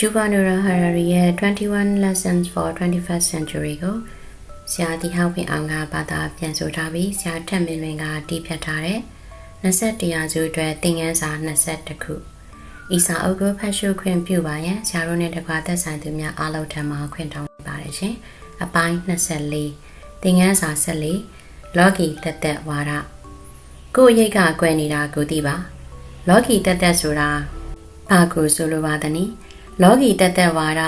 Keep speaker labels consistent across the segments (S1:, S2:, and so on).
S1: Yuval Noah Harari ရဲ့ 21 Lessons for 21st Century ကိုဆရာတီဟောက်ပင်အောင်ကဘာသာပြန်ဆိုထားပြီးဆရာထက်မင်းလွင်ကတီးဖြတ်ထားတဲ့21ရာစုအတွက်သင်ခန်းစာ22ခုဤစာအုပ်ကိုဖတ်ရှုခွင့်ပြုပါရန်ဆရာတို့နဲ့တကွာသက်ဆိုင်သူများအားလုံးထံမှခွင့်တောင်းပါတယ်ရှင်အပိုင်း24သင်ခန်းစာ14လော်ဂီတက်တက်ဝါဒကိုယ့်ရိတ်ကအကွယ်နေတာကိုသိပါလော်ဂီတက်တက်ဆိုတာဘာကိုဆိုလိုပါသနည်း လောကီတသက်ဝါဒ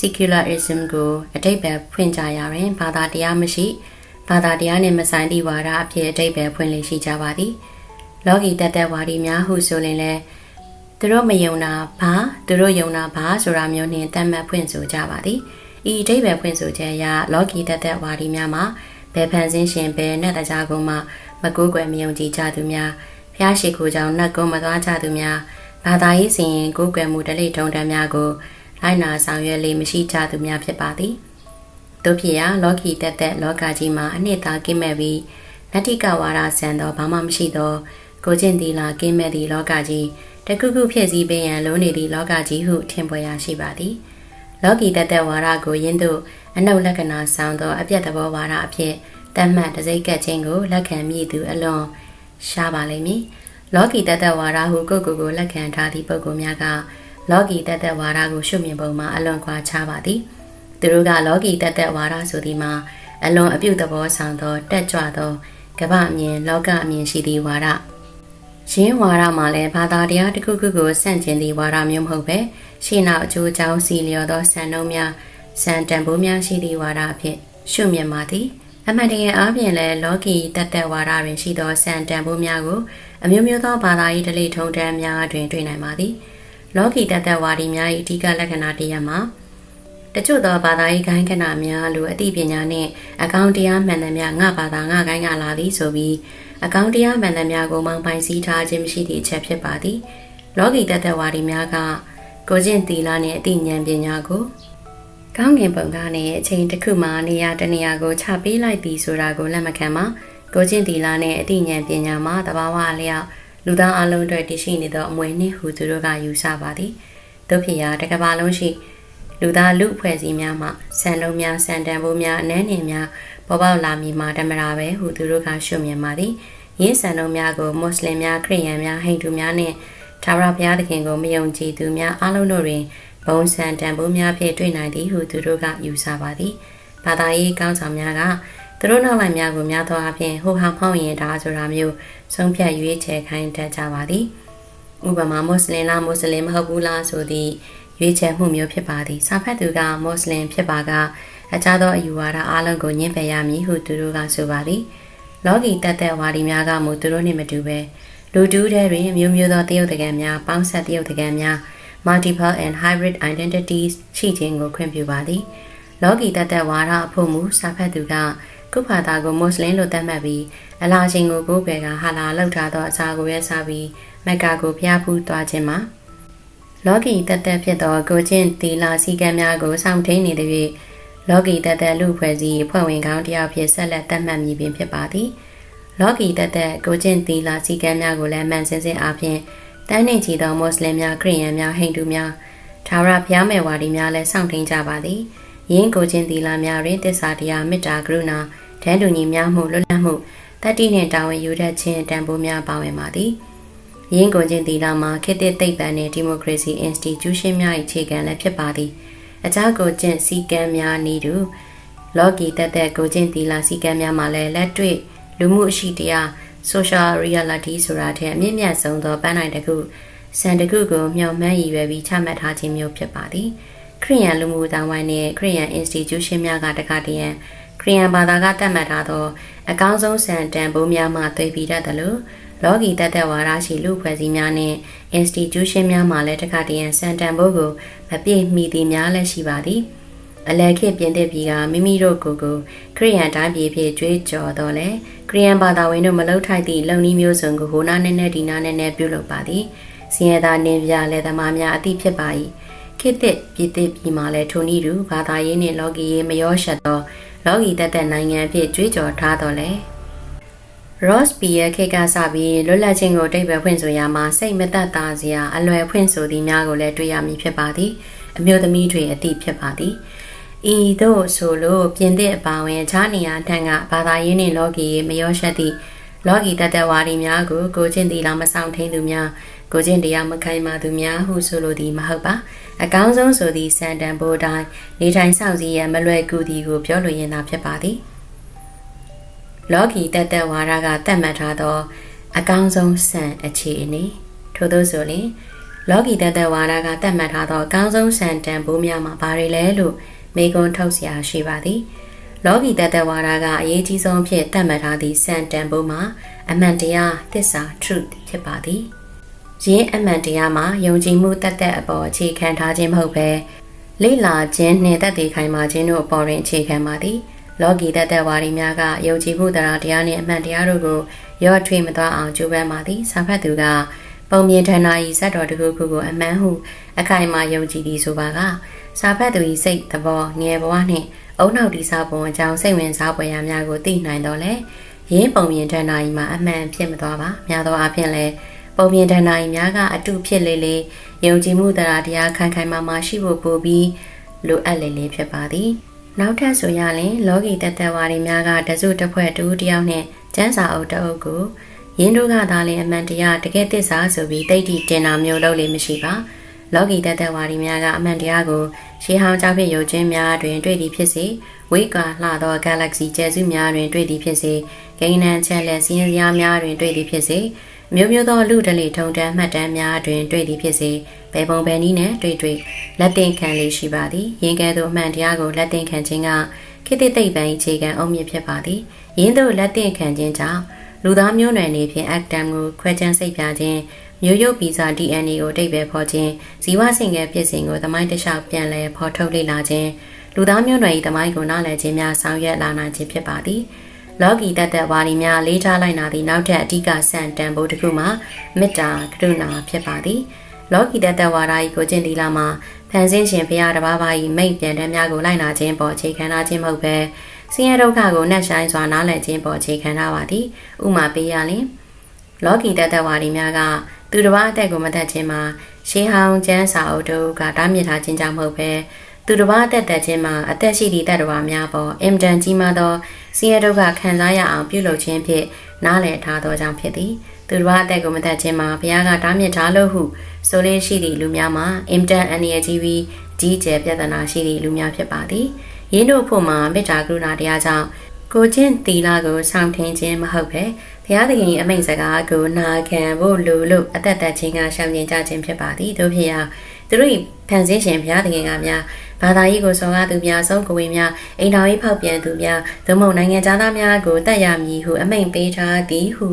S1: secularism ကိုအတိတ်ပဲဖွင့်ကြရရင်ဘာသာတရားမရှိဘာသာတရားနဲ့မဆိုင်သည့်ဝါဒအဖြစ်အတိတ်ပဲဖွင့်လေရှိကြပါသည်လောကီတသက်ဝါဒီများဟုဆိုရင်လည်းသူတို့မယုံတာဘာသူတို့ယုံတာဘာဆိုတာမျိုးနဲ့တတ်မှတ်ဖွင့်ဆိုကြပါသည်ဤအတိတ်ပဲဖွင့်ဆိုချက်အရလောကီတသက်ဝါဒီများမှာဘယ်ဖန်ဆင်းရှင်ဘယ်နဲ့တကြားကုန်းမှမကိုးကွယ်မယုံကြည်ကြသူများဖျားရှိခိုးကြောင့်နှက်ကုန်းမသွားကြသူများ ဘာသာရေးစီရင်ကိုးကွယ်မှုတလိထုံတမ်းများကိုလိုက်နာဆောင်ရွက်လေးမရှိကြသူများဖြစ်ပါသည်တို့ဖြစ်ရာလောကီတက်တက်လောကကြီးမှာအနှစ်သာကင်းမဲ့ပြီးနတ္တိကဝါဒဆန်သောဘာမှမရှိသောကိုချင်းတီလာကင်းမဲ့သည့်လောကကြီးတခုခုဖြစ်စည်းပေးရန်လုံးနေသည့်လောကကြီးဟုထင်ပေါ်ရရှိပါသည်လောကီတက်တက်ဝါဒကိုယင်းသို့အနုလက္ခဏာဆောင်သောအပြတ်သဘောဝါဒအဖြစ်တတ်မှတ်တစိ့ကတ်ခြင်းကိုလက်ခံမိသူအလွန်ရှားပါလိမ့်မည် လောကီတတ္တဝါဒဟုကိုယ့်ကိုယ်ကိုလက်ခံထားသည့်ပုဂ္ဂိုလ်များကလောကီတတ္တဝါဒကိုရှုမြင်ပုံမှာအလွန်ကွာခြားပါသည်သူတို့ကလောကီတတ္တဝါဒဆိုသည်မှာအလွန်အပြုသဘောဆောင်သောတက်ကြွသောကပ္ပအမြင်လောကအမြင်ရှိသည့်ဝါဒရင်းဝါဒမှာလည်းဘာသာတရားတစ်ခုခုကိုဆန့်ကျင်သည့်ဝါဒမျိုးမဟုတ်ပဲရှင်းနောက်အကျိုးအကြောင်းစီလျော်သောစံနှုန်းများစံတန်ဖိုးများရှိသည့်ဝါဒအဖြစ်ရှုမြင်ပါသည် အမှန်တကယ်အားဖြင့်လည်းလောကီတတ္တဝါဒတွင်ရှိသောစံတန်ဖိုးများကိုအမျိုးမျိုးသောဘာသာရေးဓလေ့ထုံးတမ်းများတွင်တွေ့နိုင်ပါသည်လောကီတတ္တဝါဒီများ၏အဓိကလက္ခဏာတစ်ရပ်မှာတချို့သောဘာသာရေးခိုင်းခဏများလိုအသိပညာနှင့်အကောင့်တရားမှန်သမျှငါဘာသာငါခိုင်းကလာသည်ဆိုပြီးအကောင့်တရားမှန်သမျှကိုမောင်းပိုင်စည်းထားခြင်းမရှိသည့်အချက်ဖြစ်ပါသည်လောကီတတ္တဝါဒီများကကိုကျင့်သီလနှင့်အသိဉာဏ်ပညာကို ကောင်းကင်ဘုံကနေအချိန်တစ်ခုမှနေရာတနေရာကိုချပေးလိုက်ပြီဆိုတာကိုလက်မခံပါကိုချင်းတီလာနဲ့အသိဉာဏ်ပညာမှာတဘာဝအလျောက်လူသားအလုံးအတွက်တည်ရှိနေသောအမွေနှင့်ဟုသူတို့ကယူဆပါသည်တို့ဖြစ်ရာတကဘာလုံးရှိလူသားလူအဖွဲ့အစည်းများမှစံလုံးများစံတန်ဖိုးများအနှဲနေများပေါ်ပေါက်လာမည်မှာတမရာပဲဟုသူတို့ကရှုမြင်ပါသည်ရင်းစံလုံးများကိုမွတ်စလင်များခရစ်ယာန်များဟိန္ဒူများနှင့်သာရဘုရားသခင်ကိုမယုံကြည်သူများအလုံးတို့တွင် ဘုံစံတန်ဖိုးများဖြင့်တွေ့နိုင်သည်ဟုသူတို့ကယူဆပါသည်ဘာသာရေးကောင်းဆောင်များကသူတို့နောက်လိုက်များကိုများသောအားဖြင့်ဟိုဟာဖောင်းရင်ဒါဆိုတာမျိုးဆုံးဖြတ်ရွေးချယ်ခိုင်းတတ်ကြပါသည်ဥပမာမွတ်စလင်လားမွတ်စလင်မဟုတ်ဘူးလားဆိုသည့်ရွေးချယ်မှုမျိုးဖြစ်ပါသည်စာဖတ်သူကမွတ်စလင်ဖြစ်ပါကအခြားသောအယူဝါဒအလုံးကိုညှင်းပယ်ရမည်ဟုသူတို့ကဆိုပါသည်လောကီတတ်တဲ့ဝါဒီများကမူသူတို့နှင့်မတူပဲလူတူးတဲ့တွင်မျိုးမျိုးသောတရုတ်တကံများပေါင်းဆက်တရုတ်တကံများ multiple and hybrid identities ရှိခြင်းကိုခွင့်ပြုပါသည်လောကီတတ်တဲ့ဝါဒအဖို့မူစာဖတ်သူကကုဖာတာကိုမွတ်စလင်လို့သတ်မှတ်ပြီးအလာချင်းကိုကိုးကွယ်ကဟာလာလောက်ထားသောအစာကိုရဲစားပြီးမက္ကာကိုဖျားဖူးသွားခြင်းမှာလောကီတသက်ဖြစ်သောကိုချင်းသီလာစည်းကမ်းများကိုစောင့်ထိန်နေသည်ဖြင့်လောကီတသက်လူဖွဲ့စည်းဖွဲ့ဝင်ကောင်းတယောက်ဖြစ်ဆက်လက်သတ်မှတ်မည်ပင်ဖြစ်ပါသည်လောကီတသက်ကိုချင်းသီလာစည်းကမ်းများကိုလည်းမှန်စင်စစ်အားဖြင့် တန်းနေချီသောမွတ်စလင်များခရစ်ယာန်များဟိန္ဒူများသာဝရဘုရားမယ်ဝါဒီများလည်းစောင့်ထိန်ကြပါသည်ယင်းကိုချင်းသီလာများတွင်တစ္ဆာတရားမေတ္တာကရုဏာတန်းတူညီများမှုလွတ်လပ်မှုတတိနှင့်တာဝန်ယူတတ်ခြင်းတန်ဖိုးများပါဝင်ပါသည်ရင်းကုန်ချင်းတီလာမှာခေတ်သစ်သိပ္ပံနှင့်ဒီမိုကရေစီ institution များ၏အခြေခံလည်းဖြစ်ပါသည်အကြကိုကျင့်စည်းကမ်းများနည်းတူလော်ဂီတက်တဲ့ကိုကျင့်တီလာစည်းကမ်းများမှာလည်းလက်တွေ့လူမှုအရှိတရား social reality ဆိုတာထက်အမြင့်မြတ်ဆုံးသောပန်းနိုင်တစ်ခုစံတစ်ခုကိုမျှော်မှန်းရည်ရွယ်ပြီးချမှတ်ထားခြင်းမျိုးဖြစ်ပါသည်ခရိယန်လူမှုတောင်ဝိုင်းနှင့်ခရိယန် institution များကတခါတည်းရန်ခရီးယန်ဘာသာကတတ်မှတ်ထားသောအကောင်းဆုံးစံတန်ဖိုးများမှသွေးပြီးတတ်တယ်လို့လောကီတသက်ဝါဒရှိလူဖွဲ့စည်းများနဲ့ institution များမှလည်းတခါတည်းရန်စံတန်ဖိုးကိုမပြည့်မီသည်များလည်းရှိပါသည် အလယ်ခေတ်ပြင်သစ်ပြည်ကမိမိတို့ကိုယ်ကိုခရီးယန်တိုင်းပြည်ဖြစ်ကြွေးကြော်တော့လေခရီးယန်ဘာသာဝင်တို့မလောက်ထိုက်သည့်လုံနည်းမျိုးစုံကိုဟိုနာနဲ့နဲ့ဒီနာနဲ့နဲ့ပြုလုပ်ပါသည်စင်ရသာနင်းပြလဲသမားများအသည့်ဖြစ်ပါ၏ခေတ်သစ်ပြည်သစ်ပြည်မှာလည်းထိုနည်းတူဘာသာရေးနှင့်လောကီရေးမရောရှက်သောလောကီတက်တဲ့နိုင်ငံအဖြစ်ကြွေးကြော်ထားတော်လဲ Ross P ရဲ့ခေတ်ကစပြီးလွတ်လပ်ခြင်းကိုတိတ်ပဲဖွင့်ဆိုရမှာစိတ်မသက်သာစရာအလွယ်ဖွင့်ဆိုသည်များကိုလည်းတွေ့ရမည်ဖြစ်ပါသည်အမျိုးသမီးတွေအသည့်ဖြစ်ပါသည် ဤသို့ဆိုလို့ပြင်သစ်အပါဝင်အခြားနေရာထံကဘာသာရေးနှင့်လောကီရေးမရောရှက်သည့်လောကီတတ္တဝါဒီများကိုကိုချင်းတီလာမဆောင်ထိန်သူများကိုချင်းတရားမခိုင်မာသူများဟုဆိုလိုသည်မဟုတ်ပါအကောင်းဆုံးဆိုသည့်စံတန်ဘိုးတိုင်းနေထိုင်ဆောင်စည်းရန်မလွယ်ကူသည်ကိုပြောလိုရင်းသာဖြစ်ပါသည်လောကီတတ္တဝါဒကတတ်မှတ်ထားသော အကောင်းဆုံးစံအခြေအနေထို့သောဆိုရင်လောကီတတ္တဝါဒကတတ်မှတ်ထားသောအကောင်းဆုံးစံတန်ဘိုးများမှာဘာတွေလဲလို့ မေကွန်ထုတ်เสียရှိပါသည်လောကီတတ္တဝါဒကအရေးကြီးဆုံးဖြစ်တတ်မှတ်ထားသည့်စံတန်ဘိုးမှာအမှန်တရားသစ္စာ truth ဖြစ်ပါသည်ရင်းအမှန်တရားမှာယုံကြည်မှုတတ်တဲ့အပေါ်အခြေခံထားခြင်းမဟုတ်ဘဲလိလာခြင်းနှင့်တတ်သိခိုင်မာခြင်းတို့အပေါ်တွင်အခြေခံပါသည်လောကီတတ်တဲ့ဝါဒီများကယုံကြည်မှုတရားတရားနှင့်အမှန်တရားတို့ကိုရော့ထွေးမသွားအောင်ကြိုးပမ်းပါသည်စာဖတ်သူကပုံမြင်ထဏာဤဇတ်တော်တခုခုကိုအမှန်ဟုအခိုင်အမာယုံကြည်သည်ဆိုပါက စာဖတ်သူ၏စိတ်သဘောငယ်ဘဝနှင့်အုံနောက်တိစာပုံအကြောင်းစိတ်ဝင်စားဖွယ်ရာများကိုသိနိုင်တော့လေရင်းပုံမြင်ထဏာဤမှာအမှန်ဖြစ်မသွားပါများသောအားဖြင့်လည်းပုံမြင်ထဏာဤများကအတုဖြစ်လေလေယုံကြည်မှုတရားတရားခိုင်ခိုင်မာမာရှိဖို့ပို့ပြီးလိုအပ်လေလေဖြစ်ပါသည်နောက်ထပ်ဆိုရရင်လောကီတတ္တဝါတွေများကတစုတစ်ဖွဲ့တူတယောက်နဲ့ကျန်းစာအုပ်တအုပ်ကိုယင်းတို့ကသာလျှင်အမှန်တရားတကယ်သစ္စာဆိုပြီးတိတ်တိတင်တာမျိုးလုပ်လို့မရှိပါ လောကီတတ္တဝါတွေများကအမှန်တရားကိုရှေးဟောင်းကြောင့်ဖြစ်ရုပ်ချင်းများတွင်တွေ့သည်ဖြစ်စေဝိကာလှသော Galaxy ကျဲစုများတွင်တွေ့သည်ဖြစ်စေဂိမ်းနံချက်လက်စင်းစရာများတွင်တွေ့သည်ဖြစ်စေမျိုးမျိုးသောလူဒလိထုံတန်းမှတ်တမ်းများတွင်တွေ့သည်ဖြစ်စေဘယ်ပုံဘယ်နည်းနဲ့တွေ့တွေ့လက်တင်ခံလေးရှိပါသည်ရင်းကဲသို့အမှန်တရားကိုလက်တင်ခံခြင်းကခေတ္တသိပ္ပံအခြေခံအုံမြင့်ဖြစ်ပါသည်ရင်းသို့လက်တင်ခံခြင်းကြောင့်လူသားမျိုးနွယ်နေဖြင့် actam ကိုခွဲခြမ်းစိတ်ပြခြင်း မျိုးရုပ်ဗီဇ DNA ကိုတိတ်ပဲဖော်ခြင်းဇီဝစင်ကဲဖြစ်စဉ်ကိုသမိုင်းတခြားပြန်လည်ဖော်ထုတ်လေ့လာခြင်းလူသားမျိုးနွယ်၏သမိုင်းကိုနားလည်ခြင်းများဆောင်ရွက်လာနိုင်ခြင်းဖြစ်ပါသည်လောကီတသက်ဝါဒီများလေးထားလိုက်နာသည့်နောက်ထပ်အဓိကစံတန်ဖို့တစ်ခုမှာမေတ္တာကရုဏာဖြစ်ပါသည်လောကီတသက်ဝါဒ၏ကိုကျင့်သီလမှာဖန်ဆင်းရှင်ဘုရားတစ်ပါးပါး၏မိတ်ပြန်တမ်းများကိုလိုက်နာခြင်းပေါ်အခြေခံထားခြင်းမဟုတ်ဘဲဆင်းရဲဒုက္ခကိုနှက်ဆိုင်စွာနားလည်ခြင်းပေါ်အခြေခံထားပါသည်ဥမာပေးရလျင်လောကီတသက်ဝါဒီများက သူတစ်ပါးအသက်ကိုမသက်ခြင်းမှာရှေးဟောင်းကျမ်းစာအုပ်တို့ကတားမြစ်ထားခြင်းကြောင့်မဟုတ်ဘဲသူတစ်ပါးအသက်သက်ခြင်းမှာအသက်ရှိသည့်တတ္တဝါများပေါ်အင်တန်ကြီးမားသောဆင်းရဲဒုက္ခခံစားရအောင်ပြုလုပ်ခြင်းဖြင့်နားလည်ထားသောကြောင့်ဖြစ်သည်သူတစ်ပါးအသက်ကိုမသက်ခြင်းမှာဘုရားကတားမြစ်ထားလို့ဟုဆိုလေးရှိသည့်လူများမှာအင်တန်အနေအကြီးပြီးကြီးကျယ်ပြဿနာရှိသည့်လူများဖြစ်ပါသည်ရင်းတို့ဖို့မှာမေတ္တာကရုဏာတရားကြောင့်ကိုချင်းတီလာကိုဆောင်ထင်းခြင်းမဟုတ်ပဲ ဘုရားသခင်အမိန့်စကားကိုနာခံဖို့လိုလို့အသက်သက်ချင်းကရှောင်ကျဉ်ကြခြင်းဖြစ်ပါသည်တို့ဖြစ်ရာသူတို့၏ဖန်ဆင်းရှင်ဘုရားသခင်ကများဘာသာရေးကိုစောကားသူများဆုံးကိုဝင်များအိမ်တော်ရေးဖောက်ပြန်သူများသို့မဟုတ်နိုင်ငံသားများကိုတတ်ရမည်ဟုအမိန့်ပေးထားသည်ဟု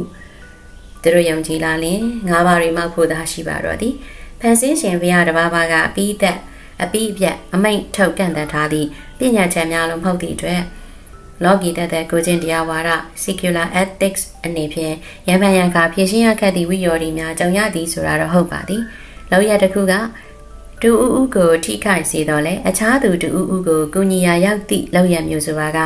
S1: သူတို့ယုံကြည်လာလင်ငါးပါးရိမောက်ဖို့သာရှိပါတော့သည်ဖန်ဆင်းရှင်ဘုရားတစ်ပါးပါကအပိသက်အပိအပြတ်အမိန့်ထုတ်ကန့်သတ်ထားသည့်ပညာချက်များလုံးမဟုတ်သည့်အတွက် လောကီတတဲ့ကိုချင်းတရားဝါဒ secular ethics အနေဖြင့်ရံဖန်ရံခါဖြည့်ရှင်းရခက်သည့်ဝိယော်ဒီများကြုံရသည်ဆိုတာတော့ဟုတ်ပါသည်လောက်ရတစ်ခုကတူဦးဦးကိုထိခိုက်စေတော့လေအခြားသူတူဦးဦးကိုကုညီယာရောက်သည့်လောက်ရမျိုးဆိုတာက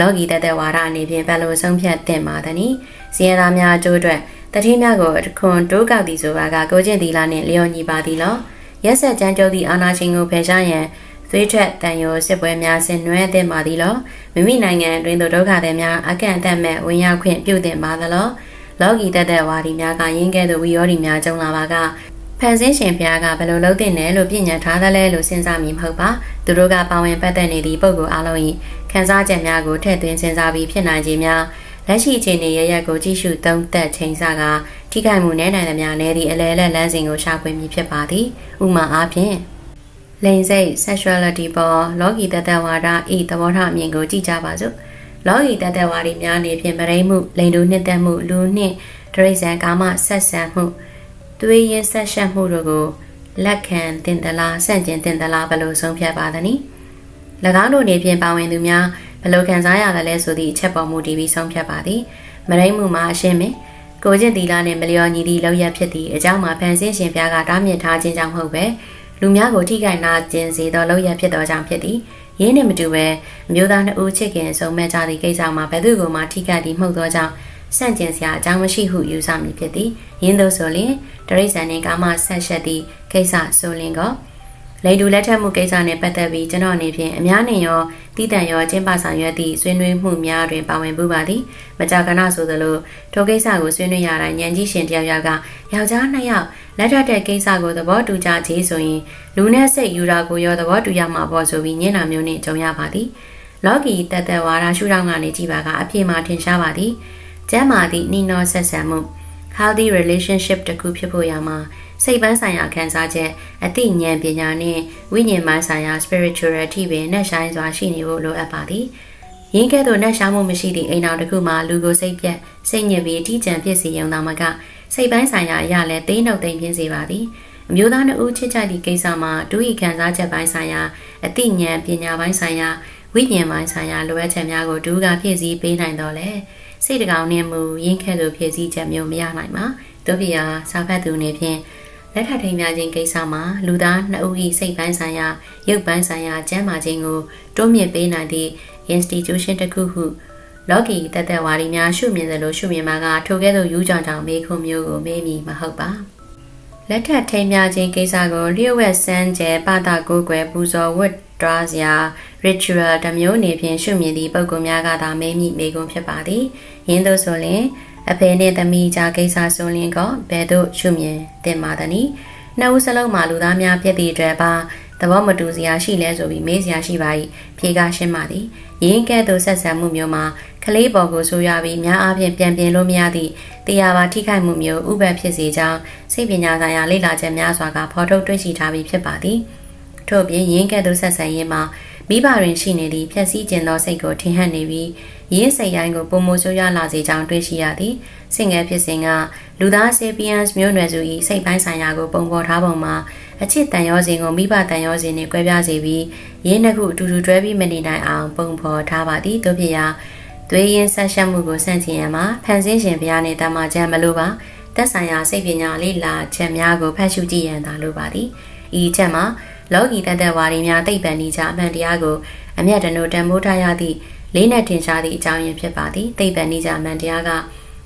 S1: လောကီတတဲ့ဝါဒအနေဖြင့်ဘယ်လိုဆုံးဖြတ်တင်ပါသနည်းစီရသားများအကျိုးအတွက်တတိများကိုခွန်တိုးကောက်သည်ဆိုတာကကိုချင်းတီလာနှင့်လျော်ညီပါသည်လောရက်ဆက်ကြမ်းကြုတ်သည့်အာနာရှင်ကိုဖယ်ရှားရန် သွေးထွက်တန်ရောစစ်ပွဲများဆင်နွှဲသင့်ပါသည်လောမိမိနိုင်ငံတွင်သို့ဒုက္ခသည်များအကန့်အသတ်မဲ့ဝင်ရောက်ခွင့်ပြုသင့်ပါသလောလောကီတသက်ဝါဒီများကရင်းကဲ့သို့ဝီယောဒီများကြုံလာပါကဖန်ဆင်းရှင်ဘုရားကဘယ်လိုလုပ်တဲ့နယ်လို့ပြင်ညာထားသလဲလို့စဉ်းစားမိမဟုတ်ပါသူတို့ကပါဝင်ပတ်သက်နေသည့်ပုံကိုအလုံး၏ခန်းစားချက်များကိုထည့်သွင်းစဉ်းစားပြီးဖြစ်နိုင်ခြင်းများလက်ရှိအခြေအနေရရက်ကိုကြည့်ရှုသုံးသပ်ချိန်ဆကထိခိုက်မှုနည်းနိုင်သမျှနည်းသည့်အလဲလက်လမ်းစဉ်ကိုရှာဖွေမည်ဖြစ်ပါသည်ဥမာအားဖြင့် လိင်စိတ် sexuality ပေါ်လောကီတသက်ဝါဒဤသဘောထားအမြင်ကိုကြည့်ကြပါစို့လောကီတသက်ဝါဒီများနေဖြင့်မရိမှုလိန်တို့နှစ်သက်မှုလူနှင့်ဒရိစံကာမဆက်ဆံမှုသွေးရင်းဆက်ရှက်မှုတို့ကိုလက်ခံတင်သလားဆန့်ကျင်တင်သလားဘယ်လိုဆုံးဖြတ်ပါသနည်း၎င်းတို့နေဖြင့်ပါဝင်သူများဘယ်လိုခံစားရသလဲဆိုသည့်အချက်ပေါ်မူတည်ပြီးဆုံးဖြတ်ပါသည်မရိမှုမှာအရှင်းမင်းကိုကျင့်တီလာနှင့်မလျော်ညီသည့်လောက်ရဖြစ်သည့်အကြောင်းမှာဖန်ဆင်းရှင်ပြားကတားမြစ်ထားခြင်းကြောင့်မဟုတ်ပဲ လူများကိုထိခိုက်နာကျင်စေသောလောက်ရဖြစ်သောကြောင့်ဖြစ်သည်ရင်းနှင့်မတူပဲအမျိုးသားနှစ်ဦးချစ်ခင်ဆုံးမဲ့ကြသည့်ကိစ္စမှာဘယ်သူကမှထိခိုက်သည်မဟုတ်သောကြောင့်ဆန့်ကျင်စရာအကြောင်းမရှိဟုယူဆမည်ဖြစ်သည်ရင်းသို့ဆိုလျှင်တရိษံနှင့်ကာမဆက်ရှက်သည့်ကိစ္စဆိုလျှင်ကောလေတူလက်ထပ်မှုကိစ္စနဲ့ပတ်သက်ပြီးကျွန်တော်အနေဖြင့်အများနဲ့ရောတည်တံ့ရောကျင်းပဆောင်ရွက်သည့်ဆွေးနွေးမှုများတွင်ပါဝင်ပူပါသည်မကြာခဏဆိုသလိုထိုကိစ္စကိုဆွေးနွေးရတိုင်းညံကြီးရှင်တယောက်ယောက်ကယောက်ျားနှစ်ယောက် လက်ထပ်တဲ့ကိစ္စကိုသဘောတူကြခြင်းဆိုရင်လူနဲ့စိတ်ယူတာကိုရောသဘောတူရမှာပေါ့ဆိုပြီးညင်နာမျိုးနဲ့ကြုံရပါသည်လော်ဂီတတ်တဲ့ဝါဒရှုထောင့်ကနေကြည့်ပါကအပြည့်မှာထင်ရှားပါသည်ကျမ်းမာသည့်နှီးနှောဆက်ဆံမှု healthy relationship တခုဖြစ်ဖို့ရမှာစိတ်ပန်းဆိုင်ရာခံစားချက်အသိဉာဏ်ပညာနဲ့ဝိညာဉ်ပိုင်းဆိုင်ရာ spirituality ပင်နှက်ဆိုင်စွာရှိနေဖို့လိုအပ်ပါသည်။ရင်းကဲ့သို့နှက်ရှားမှုမရှိသည့်အိမ်တော်တစ်ခုမှာလူကိုစိတ်ပြက်စိတ်ညစ်ပြီးအထီးကျန်ဖြစ်စေရုံသာမက စိတ်ပိုင်းဆိုင်ရာအရာလည်းသိနှုတ်သိမ့်ပြင်းစေပါသည်။အမျိုးသားနှစ်ဦးချစ်ကြသည့်ကိစ္စမှာဒုဤခံစားချက်ပိုင်းဆိုင်ရာအသိဉာဏ်ပညာပိုင်းဆိုင်ရာဝိညာဉ်ပိုင်းဆိုင်ရာလိုအပ်ချက်များကိုဒုကဖြည့်ဆည်းပေးနိုင်တော့လေစိတ်တကောင်နဲ့မူရင်းခဲ့လို့ဖြည့်ဆည်းချက်မျိုးမရနိုင်ပါတို့ပြရာစာဖတ်သူနေဖြင့်လက်ထပ်ထိန်များခြင်းကိစ္စမှာလူသားနှစ်ဦး၏စိတ်ပိုင်းဆိုင်ရာရုပ်ပိုင်းဆိုင်ရာကျန်းမာခြင်းကိုတိုးမြင့်ပေးနိုင်သည့် institution တစ်ခုဟု လော်ဂီတသက်ဝါဒီများရှုမြင်သလိုရှုမြင်မှာကထိုကဲ့သို့ယူကြောင်ကြောင်မေးခွန်းမျိုးကိုမေးမိမဟုတ်ပါလက်ထပ်ထိန်များခြင်းကိစ္စကိုလျှို့ဝှက်စမ်းကျဲပတာကိုကွယ်ပူဇော်ဝတ်ဒရာစရာ ritual တမျိုးနေဖြင့်ရှုမြင်သည့်ပုံကုများကသာမေးမိမေးခွန်းဖြစ်ပါသည်ယင်းသို့ဆိုလျှင်အဖေနှင့်သမီးကြားကိစ္စဆိုလျင်ကဘယ်သို့ရှုမြင်တင်ပါသနည်းနှစ်ဦးစလုံးမှာလူသားများဖြစ်သည့်အတွက်ပါ သဘောမတူစရာရှိလဲဆိုပြီးမေးစရာရှိပါ၏ဖြေကရှင်းပါသည်ရင်းကဲ့သို့ဆက်ဆံမှုမျိုးမှာကလေးပေါ်ကိုဆိုရပြီးများအားဖြင့်ပြန်ပြင်လို့မရသည့်တရားပါထိခိုက်မှုမျိုးဥပ္ပဖြစ်စေကြောင်းစိတ်ပညာဆိုင်ရာလေ့လာချက်များစွာကဖော်ထုတ်တွေ့ရှိထားပြီးဖြစ်ပါသည်ထို့ပြင်ရင်းကဲ့သို့ဆက်ဆံရေးမှာမိဘတွင်ရှိနေသည့်ဖြည့်ဆည်းခြင်းသောစိတ်ကိုထင်ဟပ်နေပြီးရင်းစိတ်တိုင်းကိုပုံမဆိုးရလာစေကြောင်းတွေ့ရှိရသည်စင်ငယ်ဖြစ်စဉ်ကလူသားဆေပီယန်စ်မျိုးနွယ်စု၏စိတ်ပိုင်းဆိုင်ရာကိုပုံဖော်ထားပုံမှာ အချစ်တန်ရောစဉ်ကိုမိဘတန်ရောစဉ်နဲ့ကွဲပြားစေပြီးရင်းနှစ်ခုအတူတူတွဲပြီးမနေနိုင်အောင်ပုံဖော်ထားပါသည်တို့ဖြစ်ရာသွေးရင်းဆက်ရှက်မှုကိုစန့်ကျင်ရမှာဖန်ဆင်းရှင်ဘုရားနဲ့တမန်ကျမ်းမလို့ပါသက်ဆိုင်ရာစိတ်ပညာလေးလာချက်များကိုဖတ်ရှုကြည့်ရန်သာလိုပါသည်ဤချက်မှာလောကီတသက်ဝါဒီများသိပ္ပံဤကြအမှန်တရားကိုအမျက်တနိုတန်ဖိုးထားရသည့်လေးနဲ့ထင်ရှားသည့်အကြောင်းရင်းဖြစ်ပါသည်သိပ္ပံဤကြအမှန်တရားက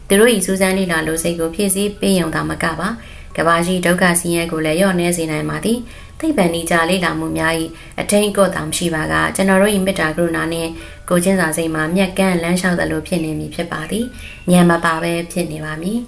S1: သူတို့၏စူးစမ်းလေ့လာလို့စိတ်ကိုဖြည့်ဆည်းပေးရုံသာမကပါ ကဘာရှိဒုက္ခဆင်းရဲကိုလည်းလျော့နှဲစေနိုင်ပါသည်သိပ္ပံဤကြလေ့လာမှုများ၏အထိန်ကော့တာမရှိပါကကျွန်တော်တို့၏မေတ္တာကရုဏာနှင့်ကိုချင်းစာစိတ်မှာမျက်ကန်းလမ်းလျှောက်သလိုဖြစ်နေမည်ဖြစ်ပါသည်ဉာဏ်မပါပဲဖြစ်နေပါမည်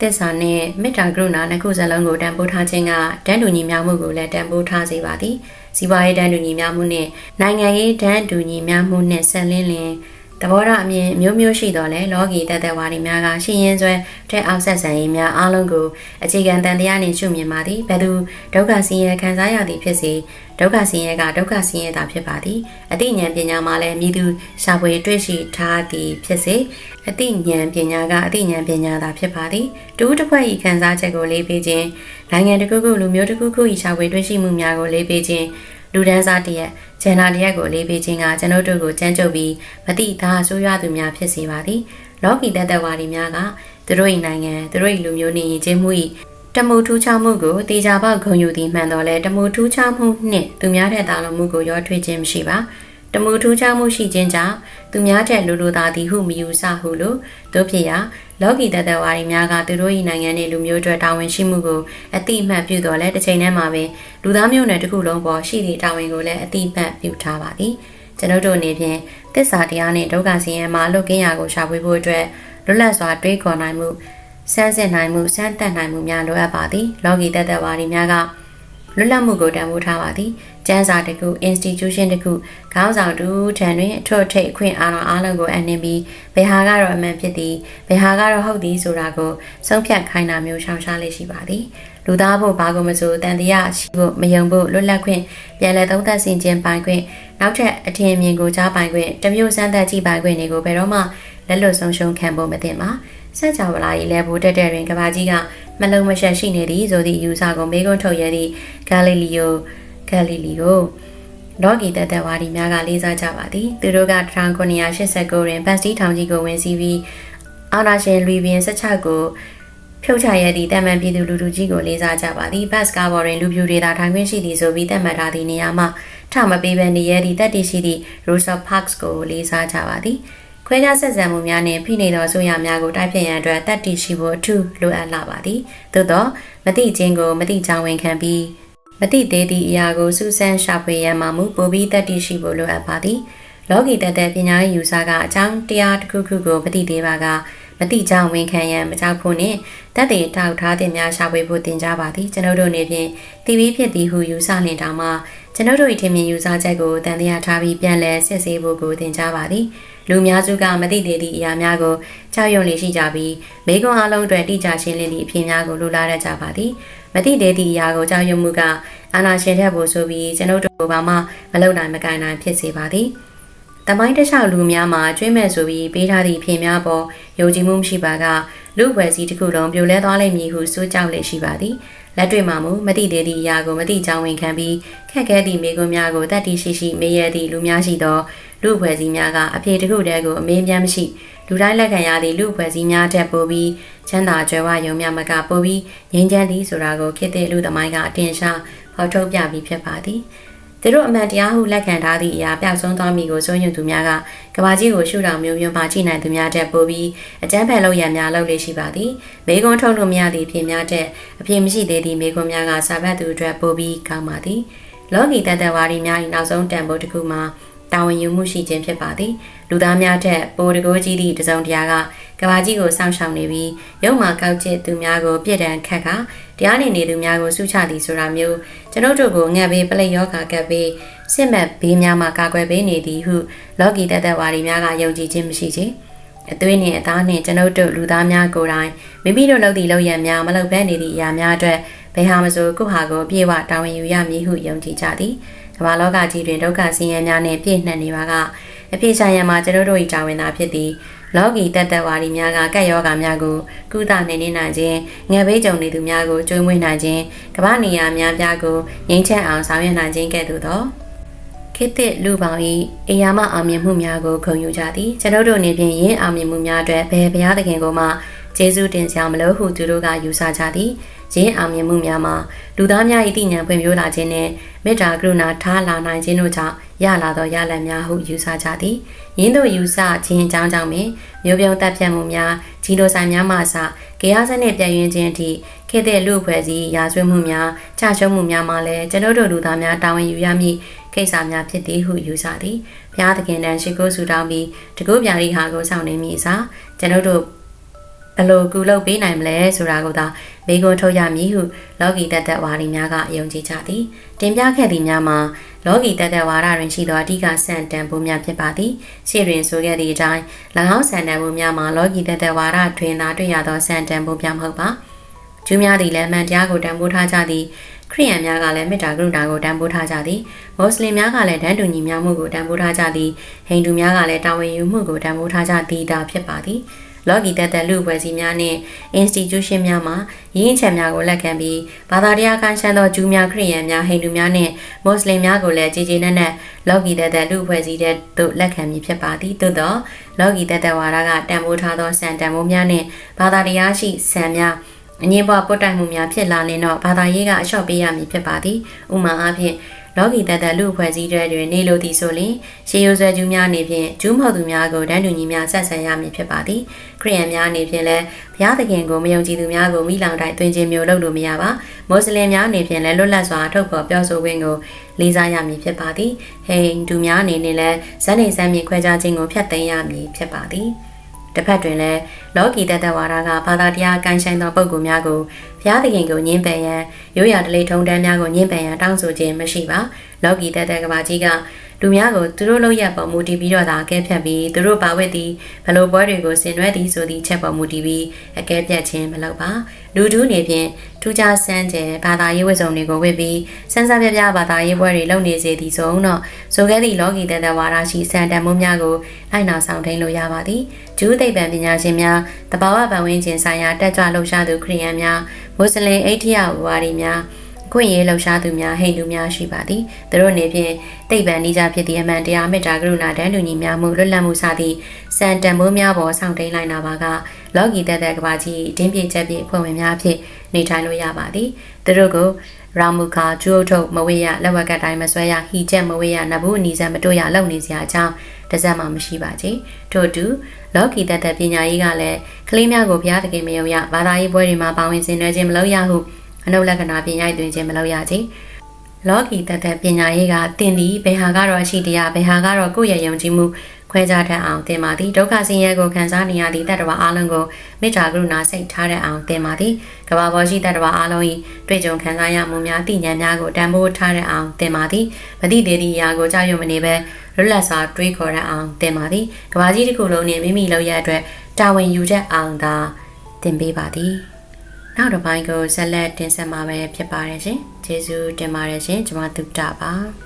S1: သစ္စာနဲ့မေတ္တာကရုဏာနှစ်ခုစလုံးကိုတန်ဖိုးထားခြင်းကတန်တူညီမျှမှုကိုလည်းတန်ဖိုးထားစေပါသည်စီးပွားရေးတန်တူညီမျှမှုနဲ့နိုင်ငံရေးတန်တူညီမျှမှုနဲ့ဆက်လင်းလင်း တဘောရအမြင်မျိုးမျိုးရှိတော့လဲလောကီတသက်ဝါဒီများကရှင်ရင်ဆွဲတဲ့အောက်ဆက်ဆံရေးများအားလုံးကိုအခြေခံတန်တရားနှင့်ရှုမြင်ပါသည်ဘယ်သူဒုက္ခဆင်းရဲခံစားရသည်ဖြစ်စေဒုက္ခဆင်းရဲကဒုက္ခဆင်းရဲတာဖြစ်ပါသည်အသိဉာဏ်ပညာမှာလည်းမြည်သူရှာဖွေတွေ့ရှိထားသည်ဖြစ်စေအသိဉာဏ်ပညာကအသိဉာဏ်ပညာသာဖြစ်ပါသည်တူတစ်ဖွဲ့ဤခံစားချက်ကိုလေးပေးခြင်းနိုင်ငံတစ်ခုခုလူမျိုးတစ်ခုခုဤရှာဖွေတွေ့ရှိမှုများကိုလေးပေးခြင်း လူဒန်းစားတရက်ဂျန်နာတရက်ကိုလေးပေးခြင်းကကျွန်ုပ်တို့ကိုကြမ်းကြုတ်ပြီးမတိသားဆိုးရွားသူများဖြစ်စေပါသည်လောကီတသက်ဝါဒီများကသူတို့၏နိုင်ငံသူတို့၏လူမျိုးနှင့်ယဉ်ကျေးမှု၏တမှုထူးခြားမှုကိုတေချာပေါက်ဂုံယူသည်မှန်တော်လဲတမှုထူးခြားမှုနှင့်သူများထက်သာလွန်မှုကိုရောထွေးခြင်းမရှိပါတမှုထူးခြားမှုရှိခြင်းကြောင့်သူများထက်လူလူသားသည်ဟုမယူဆဟုလို့တို့ဖြစ်ရာ လောကီတသက်ဝါဒီများကသူတို့၏နိုင်ငံနှင့်လူမျိုးတွေတာဝန်ရှိမှုကိုအတိအမှတ်ပြုတော်လဲတစ်ချိန်တည်းမှာပဲလူသားမျိုးနွယ်တစ်ခုလုံးပေါ်ရှိသည့်တာဝန်ကိုလည်းအတိအမှတ်ပြုထားပါသည်ကျွန်ုပ်တို့အနေဖြင့်တစ္ဆာတရားနှင့်ဒုက္ခဆင်းရဲမှာလွတ်ကင်းရာကိုရှာဖွေဖို့အတွက်လွတ်လပ်စွာတွေးခေါ်နိုင်မှုစမ်းစစ်နိုင်မှုစမ်းသပ်နိုင်မှုများလိုအပ်ပါသည်လောကီတသက်ဝါဒီများက လွတ်လပ်မှုကိုတန်ဖိုးထားပါသည်ကျန်းစာတစ်ခု institution တစ်ခုခေါင်းဆောင်တူထံတွင်အထွတ်ထိပ်အခွင့်အာဏာအားလုံးကိုအနှင်းပြီးဘယ်ဟာကတော့အမှန်ဖြစ်သည်ဘယ်ဟာကတော့ဟုတ်သည်ဆိုတာကိုဆုံးဖြတ်ခိုင်းတာမျိုးရှောင်ရှားလေးရှိပါသည်လူသားဖို့ဘာကိုမဆိုတန်တရားရှိဖို့မယုံဖို့လွတ်လပ်ခွင့်ပြန်လည်သုံးသပ်ဆင်ခြင်ပိုင်ခွင့်နောက်ထပ်အထင်အမြင်ကိုကြားပိုင်ခွင့်တမျိုးစမ်းသပ်ကြည့်ပိုင်ခွင့်တွေကိုဘယ်တော့မှလက်လွတ်ဆုံးရှုံးခံဖို့မသင့်ပါစက်ကြောင်လာကြီးလဲဘူးတက်တဲ့တွင်ကဘာကြီးက မလုံမရှက်ရှိနေသည်ဆိုသည့်ယူဆကိုမေးခွန်းထုတ်ရသည့်ဂါလီလီယိုဂါလီလီယိုလော်ဂီတသက်ဝါဒီများကလေးစားကြပါသည်သူတို့က1989တွင်ဘတ်စတီထောင်ကြီးကိုဝင်စီးပြီးအာနာရှင်လူဘီယန်ဆက်ချကိုဖြုတ်ချရသည့်တမန်ပြည်သူလူထုကြီးကိုလေးစားကြပါသည်ဘတ်ကားပေါ်တွင်လူပြူတွေသာထိုင်ခွင့်ရှိသည်ဆိုပြီးသတ်မှတ်ထားသည့်နေရာမှာထမပေးဘဲနေရသည့်တက်တီရှိသည့် Rosa Parks ကိုလေးစားကြပါသည် ခွဲခြားဆက်ဆံမှုများနှင့်ဖိနှိပ်သောဆိုရများကိုတိုက်ဖြတ်ရန်အတွက်တတ်တည်ရှိဖို့အထူးလိုအပ်လာပါသည်သို့သောမတိချင်းကိုမတိချောင်းဝင်ခံပြီးမတိသေးသည့်အရာကိုစူးစမ်းရှာဖွေရန်မှမူပိုပြီးတက်တည်ရှိဖို့လိုအပ်ပါသည်လောကီတသက်ပညာရေးယူဆကအကြောင်းတရားတစ်ခုခုကိုမသိသေးပါကမတိကြောင်ဝန်ခံရန်မကြောက်ဖို့နှင့်တက်တဲ့ထောက်ထားတဲ့များရှာဖွေဖို့တင်ကြပါသည်ကျွန်ုပ်တို့နေဖြင့်တီဗီဖြစ်သည်ဟုယူဆလင်တောင်မှကျွန်ုပ်တို့၏ထင်မြင်ယူဆချက်ကိုတန်တရားထားပြီးပြန်လည်စစ်ဆေးဖို့ကိုတင်ကြပါသည် လူများစုကမသိသေးသည့်အရာများကိုကြောက်ရွံ့နေရှိကြပြီးမိကွန်းအလုံးတွေတိကျရှင်းလင်းသည့်အဖြစ်များကိုလိုလားရကြပါသည်မသိသေးသည့်အရာကိုကြောက်ရွံ့မှုကအာနာရှင်ထက်ဖို့ဆိုပြီးကျွန်ုပ်တို့ဘာမှမလုပ်နိုင်မကိုင်နိုင်ဖြစ်စေပါသည်တမိုင်းတခြားလူများမှာကျွေးမဲ့ဆိုပြီးပေးထားသည့်ဖြစ်များပေါ်ယုံကြည်မှုမရှိပါကလူ့ဘွယ်စီတစ်ခုလုံးပြိုလဲသွားလိမ့်မည်ဟုစိုးကြောက်လေရှိပါသည်လက်တွေ့မှာမူမတိသေးသည့်အရာကိုမတိကြောင်းဝင်ခံပြီးခက်ခဲသည့်မိကွန်းများကိုတတ်တည်ရှိရှိမေးရသည့်လူများရှိသော လူ့ဘွယ်စီများကအဖေတခုတည်းကိုအမင်းပြမ်းမရှိလူတိုင်းလက်ခံရသည့်လူ့ဘွယ်စီများထက်ပိုပြီးချမ်းသာကြွယ်ဝယုံမြမကပိုပြီးငြိမ်းချမ်းသည်ဆိုတာကိုခေတ်သစ်လူသမိုင်းကအတင်ရှာဖော်ထုတ်ပြပြီးဖြစ်ပါသည်သူတို့အမှန်တရားဟုလက်ခံထားသည့်အရာပျောက်ဆုံးသွားမိကိုစိုးရုံသူများကကဘာကြီးကိုရှုထောင်မျိုးမျိုးမှကြည့်နိုင်သူများတဲ့ပိုပြီးအကြမ်းဖက်လုပ်ရများလုပ်လေရှိပါသည်မေကွန်းထုတ်လို့မရသည့်အဖြစ်များတဲ့အဖြစ်မရှိသေးသည့်မေကွန်းများကစာဘတ်သူအတွက်ပိုပြီးကောင်းပါသည်လောကီတသက်ဝါဒီများ၏နောက်ဆုံးတန်ဖိုးတစ်ခုမှာ တာဝန်ယူမှုရှိခြင်းဖြစ်ပါသည်လူသားများထက်ပိုတကိုးကြီးသည့်တစုံတရာကကဘာကြီးကိုစောင့်ရှောက်နေပြီးရုံမှကောက်ကျစ်သူများကိုပြစ်ဒဏ်ခတ်ကတရားနေနေသူများကိုစုချသည်ဆိုတာမျိုးကျွန်ုပ်တို့ကိုငှက်ပေးပလိယောဂါကပ်ပေးစစ်မှတ်ဘေးများမှကာကွယ်ပေးနေသည်ဟုလောကီတသက်ဝါဒီများကယုံကြည်ခြင်းမရှိခြင်းအသွေးနှင့်အသားနှင့်ကျွန်ုပ်တို့လူသားများကိုယ်တိုင်မိမိတို့လုပ်သည့်လုပ်ရများမလုပ်ဘဲနေသည့်အရာများအတွက်ဘယ်ဟာမဆိုကိုယ့်ဟာကိုပြေဝတာဝန်ယူရမည်ဟုယုံကြည်ကြသည် ကမ္ဘာလောကကြီးတွင်ဒုက္ခဆင်းရဲများနှင့်ပြည့်နှက်နေပါကအပြည့်ဆိုင်ရမှာကျွန်တို့၏တာဝန်သာဖြစ်သည်လောကီတတ္တဝါဒီများကကက်ယောဂါများကိုကုသနိုင်နေနိုင်ခြင်းငယ်ဘေးကြုံနေသူများကိုကျွေးမွေးနိုင်ခြင်းကမ္ဘာနေရာများပြားကိုငြိမ်းချမ်းအောင်ဆောင်ရွက်နိုင်ခြင်းကဲ့သို့သောခေတ်သစ်လူပေါင်း၏အရာမအောင်မြင်မှုများကိုဂုဏ်ယူကြသည်ကျွန်ုပ်တို့အနေဖြင့်ယင်းအောင်မြင်မှုများအတွက်ဘယ်ဘုရားသခင်ကိုမှကျေးဇူးတင်စရာမလိုဟုသူတို့ကယူဆကြသည် ရင်းအောင်မြင်မှုများမှာလူသားများ၏တည်ဉာဏ်ဖွံ့ဖြိုးလာခြင်းနှင့်မေတ္တာကရုဏာထားလာနိုင်ခြင်းတို့ကြောင့်ရလာသောရလဒ်များဟုယူဆကြသည်ယင်းတို့ယူဆခြင်းအကြောင်းကြောင့်ပင်မျိုးပြုံးတပ်ဖြတ်မှုများကြီးလိုဆိုင်များမှအစကေအားစနစ်ပြည့်ရင်ခြင်းအထိခေတ်သစ်လူဖွဲ့စည်းရာဇဝတ်မှုများချရှုံးမှုများမှာလည်းကျွန်တို့တို့လူသားများတာဝန်ယူရမည့်ကိစ္စများဖြစ်သည်ဟုယူဆသည်ဘုရားသခင်တန်ရှိခိုးဆူတောင်းပြီးတကုပြာရီဟာကိုဆောင်နေမိအစားကျွန်တို့တို့ ဘလို့ကူလုပ်ပေးနိုင်မလဲဆိုတာကိုသာမေးခွန်းထုတ်ရမည်ဟုလောကီတသက်ဝါဒီများကယုံကြည်ကြသည်တင်ပြခဲ့သည်များမှာလောကီတသက်ဝါဒတွင်ရှိသောအဓိကဆန်တန်ဖို့များဖြစ်ပါသည်ရှေ့တွင်ဆိုခဲ့သည့်အတိုင်း၎င်းဆန်တန်ဖို့များမှာလောကီတသက်ဝါဒတွင်သာတွေ့ရသောဆန်တန်ဖို့များမဟုတ်ပါကျူးများသည်လည်းမှန်တရားကိုတန်ဖိုးထားကြသည်ခရိယန်များကလည်းမေတ္တာကရုဏာကိုတန်ဖိုးထားကြသည်မွတ်စလင်များကလည်းတန်တူညီများမှုကိုတန်ဖိုးထားကြသည်ဟိန္ဒူများကလည်းတာဝန်ယူမှုကိုတန်ဖိုးထားကြသည်သာဖြစ်ပါသည် လော်ဂီတက်တက်လူဖွဲ့စည်းများနှင့် institution များမှာရင်းချက်များကိုလက်ခံပြီးဘာသာတရားကန်ရှမ်းသောဂျူးများခရစ်ယာန်များဟိန္ဒူများနှင့်မွတ်စလင်များကိုလည်းကြည်ကြည်နက်နက်လော်ဂီတက်တက်လူဖွဲ့စည်းတဲ့သို့လက်ခံမည်ဖြစ်ပါသည်သို့သောလော်ဂီတက်တက်ဝါဒကတန်ဖိုးထားသောစံတန်ဖိုးများနှင့်ဘာသာတရားရှိစံများအငင်းပွားပုတ်တိုင်မှုများဖြစ်လာရင်တော့ဘာသာရေးကအလျှော့ပေးရမည်ဖြစ်ပါသည်ဥမာအားဖြင့် လောကီတတလူဖွဲ့စည်းတဲ့တွင်နေလိုသည်ဆိုရင်ရှေးရိုးဆွဲကျူးများအနေဖြင့်ကျူးမဟုတ်သူများကိုတန်းတူညီများဆက်ဆံရမည်ဖြစ်ပါသည်ခရိယန်များအနေဖြင့်လည်းဘုရားသခင်ကိုမယုံကြည်သူများကိုမိလောင်တိုင်းတွင်ခြင်းမျိုးလုပ်လို့မရပါမွတ်စလင်များအနေဖြင့်လည်းလွတ်လပ်စွာထုတ်ဖော်ပြောဆိုခွင့်ကိုလေးစားရမည်ဖြစ်ပါသည်ဟိန်သူများအနေနဲ့လည်းဇန်နေဇန်မြေခွဲခြားခြင်းကိုဖျက်သိမ်းရမည်ဖြစ်ပါသည်တစ်ဖက်တွင်လည်းလောကီတတဝါဒကဘာသာတရားကန်ဆိုင်သောပုဂ္ဂိုလ်များကို ဘုရားသခင်ကိုညှင်းပယ်ရန်ရိုးရာဓလေ့ထုံးတမ်းများကိုညှင်းပယ်ရန်တောင်းဆိုခြင်းမရှိပါလောကီတတကဘာကြီးကလူများကိုသူတို့လုပ်ရပေါ်မူတည်ပြီးတော့သာအကဲဖြတ်ပြီးသူတို့ပါဝတ်သည်ဘလို့ပွဲတွေကိုဆင်နွှဲသည်ဆိုသည့်ချက်ပေါ်မူတည်ပြီးအကဲဖြတ်ခြင်းမလုပ်ပါ လူတူးနေဖြင့်ထူးခြားဆန်းကျယ်ဘာသာရေးဝတ်စုံတွေကိုဝတ်ပြီးစန်းစားပြပြဘာသာရေးပွဲတွေလုပ်နေစေသည်ဆိုတော့ဆိုခဲ့သည့်လောကီတတဝါဒရှိစံတန်မှုများကိုလိုက်နာဆောင်ထိန်လို့ရပါသည်ဂျူးသိပ္ပံပညာရှင်များတဘာဝပတ်ဝန်းကျင်ဆိုင်ရာတက်ကြွလှုပ်ရှားသူခရီးယန်များမွတ်စလင်အိဋ္ဌိယဝါဒီများ ခွင့်ရေးလှုပ်ရှားသူများဟိန္ဒူများရှိပါသည်သူတို့အနေဖြင့်တိတ်ပံနိကြဖြစ်သည့်အမှန်တရားမေတ္တာကရုဏာတန်တူညီများမှုလွတ်လပ်မှုစသည့်စံတန်ဖိုးများပေါ်ဆောင်တိန်လိုက်နာပါကလောကီတက်တဲ့ကဘာကြီးတင်းပြည့်ချက်ပြည့်ဖွဲ့ဝင်များဖြင့်နေထိုင်လို့ရပါသည်သူတို့ကိုရာမူခါကျိုးထုတ်မဝေးရလက်ဝက်ကတိုင်းမဆွဲရဟီချက်မဝေးရနဘူးအနီစံမတို့ရလောက်နေစရာအကြောင်းတစက်မှမရှိပါချေထို့တူလောကီတတ်တဲ့ပညာရေးကလည်းကလေးများကိုဘုရားသခင်မယုံရဘာသာရေးပွဲတွေမှာပါဝင်ဆင်နွှဲခြင်းမလုပ်ရဟု အနုလက္ခဏာပြင်ရိုက်သွင်းခြင်းမလုပ်ရချေလောကီတသက်ပညာရေးကတင်သည်ဘယ်ဟာကတော့အရှိတရားဘယ်ဟာကတော့ကိုယ့်ရဲ့ယုံကြည်မှုခွဲခြားတတ်အောင်တင်ပါသည်ဒုက္ခဆင်းရဲကိုခံစားနေရသည့်တတ္တဝါအလုံးကိုမေတ္တာကရုဏာစိတ်ထားတတ်အောင်တင်ပါသည်ကမ္ဘာပေါ်ရှိတတ္တဝါအလုံး၏တွေ့ကြုံခံစားရမှုများတည်ဉာဏ်များကိုတန်ဖိုးထားတတ်အောင်တင်ပါသည်မတိသေးသည့်အရာကိုကြောက်ရွံ့မနေဘဲလွတ်လပ်စွာတွေးခေါ်တတ်အောင်တင်ပါသည်ကမ္ဘာကြီးတစ်ခုလုံးနှင့်မိမိလောက်ရအတွက်တာဝန်ယူချက်အောင်သာတင်ပေးပါသည် နောက်တစ်ပိုင်းကိုဆက်လက်တင်ဆက်မှာပဲဖြစ်ပါတယ်ရှင်။ကျေးဇူးတင်ပါတယ်ရှင်။ကျွန်မသုတ္တပါ။